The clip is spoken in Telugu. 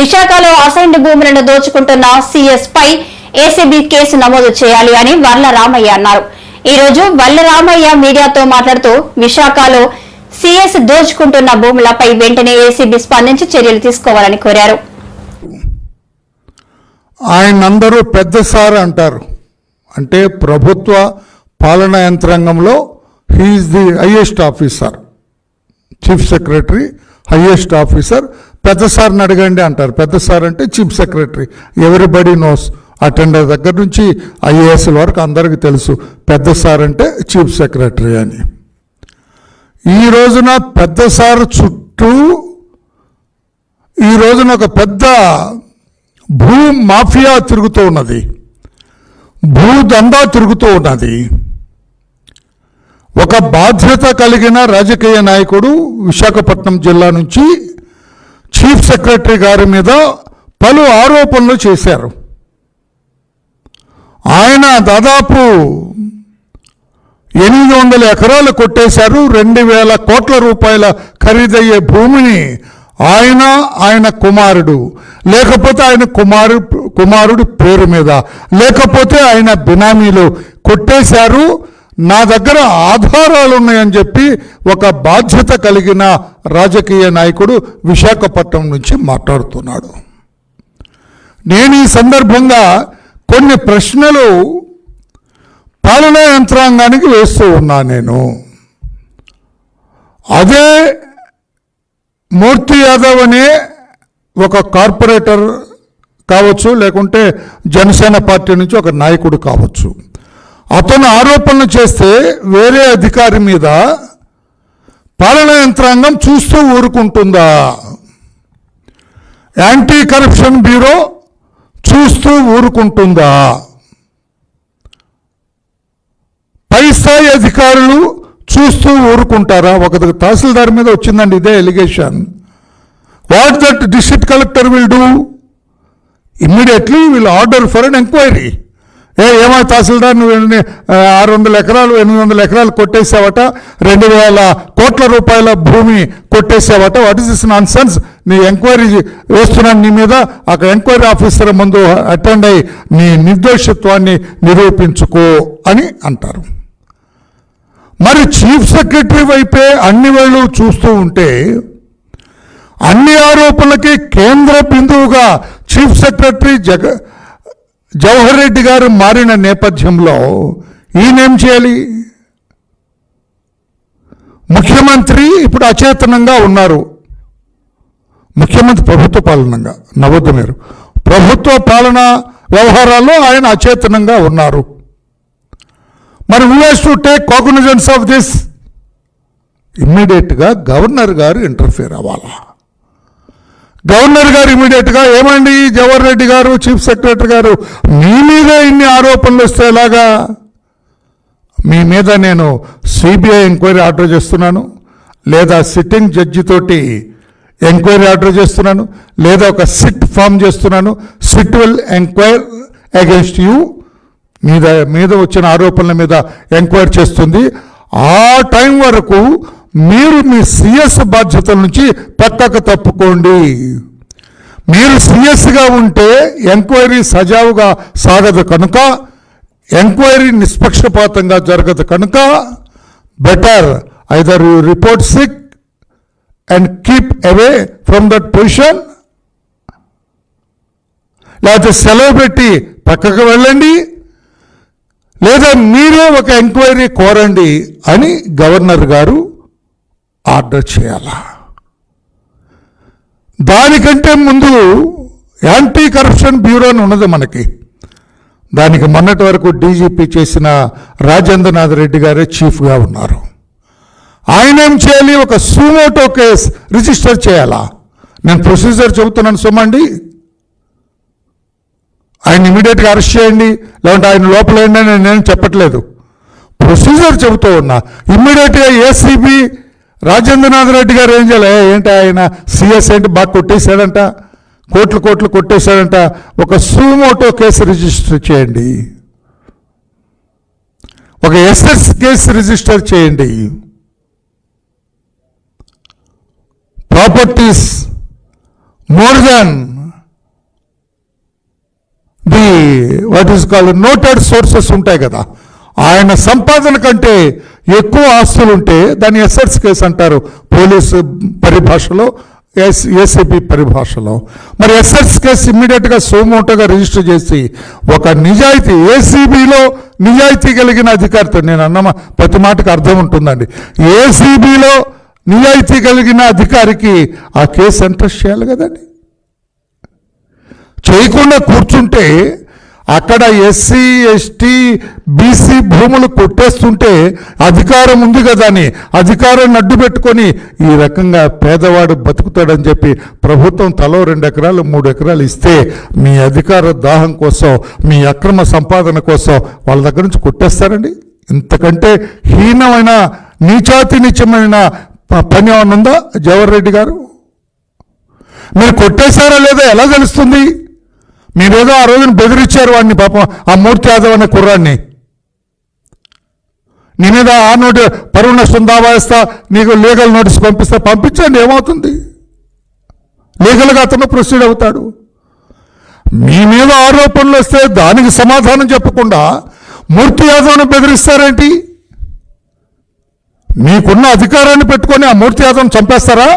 విశాఖలో అసైన్డ్ భూములను దోచుకుంటున్న సీఎస్ పై ఏసీబీ కేసు నమోదు చేయాలి అని వర్ల రామయ్య అన్నారు. ఈ రోజు వల్ల రామయ్య మీడియాతో మాట్లాడుతూ విశాఖలో సీఎస్ దోచుకుంటున్న భూములపై వెంటనే ఏసీబీ స్పందించి చర్యలు తీసుకోవాలని కోరారు. ఆయన అందరూ పెద్ద సార్ అంటారు. అంటే ప్రభుత్వ పాలనా యంత్రాంగంలో he is the highest officer chief secretary highest officer పెద్ద సార్ని అడగండి అంటారు. పెద్ద సార్ అంటే chief secretary. Everybody knows. Attender దగ్గర నుంచి ఐఏఎస్ల వరకు అందరికీ తెలుసు. పెద్ద సార్ అంటే చీఫ్ సెక్రటరీ అని. ఈ రోజున పెద్ద సార్ చుట్టూ ఈ రోజున ఒక పెద్ద భూ మాఫియా తిరుగుతూ ఉన్నది. భూదందా తిరుగుతూ ఉన్నది. ఒక బాధ్యత కలిగిన రాజకీయ నాయకుడు విశాఖపట్నం జిల్లా నుంచి చీఫ్ సెక్రటరీ గారి మీద పలు ఆరోపణలు చేశారు. ఆయన దాదాపు ఎనిమిది వందల ఎకరాలు కొట్టేశారు. రెండు వేల కోట్ల రూపాయల ఖరీదయ్యే భూమిని ఆయన ఆయన కుమారుడు లేకపోతే ఆయన కుమారు కుమారుడి పేరు మీద లేకపోతే ఆయన బినామీలు కొట్టేశారు. నా దగ్గర ఆధారాలు ఉన్నాయని చెప్పి ఒక బాధ్యత కలిగిన రాజకీయ నాయకుడు విశాఖపట్నం నుంచి మాట్లాడుతున్నాడు. నేను ఈ సందర్భంగా కొన్ని ప్రశ్నలు పాలనా యంత్రాంగానికి వేస్తూ ఉన్నా నేను. అదే మూర్తి యాదవ్ అనే ఒక కార్పొరేటర్ కావచ్చు లేకుంటే జనసేన పార్టీ నుంచి ఒక నాయకుడు కావచ్చు. అతను ఆరోపణలు చేస్తే వేరే అధికారి మీద పాలన యంత్రాంగం చూస్తూ ఊరుకుంటుందా? యాంటీ కరప్షన్ బ్యూరో చూస్తూ ఊరుకుంటుందా? పై స్థాయి అధికారులు చూస్తూ ఊరుకుంటారా? ఒక తహసీల్దార్ మీద వచ్చిందండి ఇదే allegation what that district collector will do immediately will order for an enquiry ఏ ఏమో తహసీల్దార్ నువ్వు ఆరు వందల ఎకరాలు ఎనిమిది వందల ఎకరాలు కొట్టేసావట రెండు వేల కోట్ల రూపాయల భూమి కొట్టేసావట. What is this nonsense నీ ఎంక్వైరీ వేస్తున్నాను నీ మీద. అక్కడ ఎంక్వైరీ ఆఫీసర్ ముందు అటెండ్ అయ్యి నీ నిర్దోషత్వాన్ని నిరూపించుకో అని అంటారు. మరి చీఫ్ సెక్రటరీ వైపే అన్ని వేళ్ళు చూస్తూ ఉంటే అన్ని ఆరోపణలకి కేంద్ర బిందువుగా చీఫ్ సెక్రటరీ జగ జవహర్ రెడ్డి గారు మారిన నేపథ్యంలో ఈయనేం చేయాలి? ముఖ్యమంత్రి ఇప్పుడు అచేతనంగా ఉన్నారు. ముఖ్యమంత్రి ప్రభుత్వ పాలనంగా నవ్వద్దు మీరు ప్రభుత్వ పాలన వ్యవహారాల్లో ఆయన అచేతనంగా ఉన్నారు. మరి who has to take cognizance of this ఇమ్మీడియట్గా గవర్నర్ గారు ఇంటర్ఫియర్ అవ్వాలా? గవర్నర్ గారు ఇమీడియట్గా ఏమండి? జవహర్ రెడ్డి గారు చీఫ్ సెక్రటరీ గారు మీ మీద ఇన్ని ఆరోపణలు వస్తే ఎలాగా? మీ మీద నేను సిబిఐ ఎంక్వైరీ ఆర్డర్ చేస్తున్నాను లేదా సిట్టింగ్ జడ్జి తోటి ఎంక్వైరీ ఆర్డర్ చేస్తున్నాను లేదా ఒక సిట్ ఫామ్ చేస్తున్నాను SIT will enquire against you మీద మీద వచ్చిన ఆరోపణల మీద ఎంక్వైరీ చేస్తుంది. ఆ టైం వరకు మీరు మీ సిఎస్ బాధ్యతల నుంచి పక్కకు తప్పుకోండి. మీరు సిఎస్గా ఉంటే ఎంక్వైరీ సజావుగా సాగదు కనుక ఎంక్వైరీ నిష్పక్షపాతంగా జరగదు కనుక better either you report sick and keep away from that position లేకపోతే సెలవు పెట్టి పక్కకు వెళ్ళండి లేదా మీరే ఒక ఎంక్వైరీ కోరండి అని గవర్నర్ గారు ఆర్డర్ చేయాలా? దానికంటే ముందు యాంటీ కరప్షన్ బ్యూరో అని ఉన్నది మనకి. దానికి మొన్నటి వరకు డీజీపీ చేసిన రాజేంద్రనాథ్ రెడ్డి గారే చీఫ్గా ఉన్నారు. ఆయన ఏం చేయాలి? ఒక సూమోటో కేస్ రిజిస్టర్ చేయాలా? నేను ప్రొసీజర్ చెబుతున్నాను సుమండి. ఆయన ఇమీడియట్గా అరెస్ట్ చేయండి. లేదంటే ఆయన లోపల ఏంటని నేను చెప్పట్లేదు. ప్రొసీజర్ చెబుతూ ఉన్నా. ఇమ్మీడియట్గా ఏసీబీ రాజేంద్రనాథ్ రెడ్డి గారు ఏం చేయలే? ఏంటి ఆయన? సిఎస్ ఏంటి? బాగా కొట్టేశాడంట. కోట్లు కోట్లు కొట్టేశాడంట. ఒక సూమోటో కేసు రిజిస్టర్ చేయండి. ఒక ఎస్ఎస్ కేసు రిజిస్టర్ చేయండి. Properties more than the what is called noted sources ఉంటాయి కదా. ఆయన సంపాదన కంటే ఎక్కువ ఆస్తులు ఉంటే దాన్ని ఎస్ఎర్స్ కేసు అంటారు పోలీసు పరిభాషలో ఎస్ ఏసీబీ పరిభాషలో. మరి ఎస్ఎస్ కేసు ఇమ్మీడియట్గా సోమోటోగా రిజిస్టర్ చేసి ఒక నిజాయితీ ఏసీబీలో నిజాయితీ కలిగిన అధికారితో నేను అన్న ప్రతి మాటకు అర్థం ఉంటుందండి. ఏసీబీలో నిజాయితీ కలిగిన అధికారికి ఆ కేసు ఎంట్రెస్ట్ చేయాలి కదండి. చేయకుండా కూర్చుంటే అక్కడ ఎస్సీ ఎస్టీ బీసీ భూములు కొట్టేస్తుంటే అధికారం ఉంది కదా అని అధికారాన్ని అడ్డు పెట్టుకొని ఈ రకంగా పేదవాడు బతుకుతాడని చెప్పి ప్రభుత్వం తలో రెండు ఎకరాలు మూడు ఎకరాలు ఇస్తే మీ అధికార దాహం కోసం మీ అక్రమ సంపాదన కోసం వాళ్ళ దగ్గర నుంచి కొట్టేస్తారండి? ఇంతకంటే హీనమైన నీచాతి నీచమైన పని ఏమన్నా ఉందా జవహర్ రెడ్డి గారు? మీరు కొట్టేశారా లేదా? ఎలా తెలుస్తుంది? మీరేదో ఆ రోజున బెదిరించారు వాడిని పాపం ఆ మూర్తి యాదవ్ అనే కుర్రాన్ని నీ మీద ఆ నోటి పరువు నష్టం దావా నీకు లీగల్ నోటీస్ పంపిస్తా పంపించండి ఏమవుతుంది? లీగల్గా అతను ప్రొసీడ్ అవుతాడు. మీ మీద ఆరోపణలు వస్తే దానికి సమాధానం చెప్పకుండా మూర్తి యాదవ్ను బెదిరిస్తారేంటి? మీకున్న అధికారాన్ని పెట్టుకొని ఆ మూర్తి యాదవ్ను చంపేస్తారా?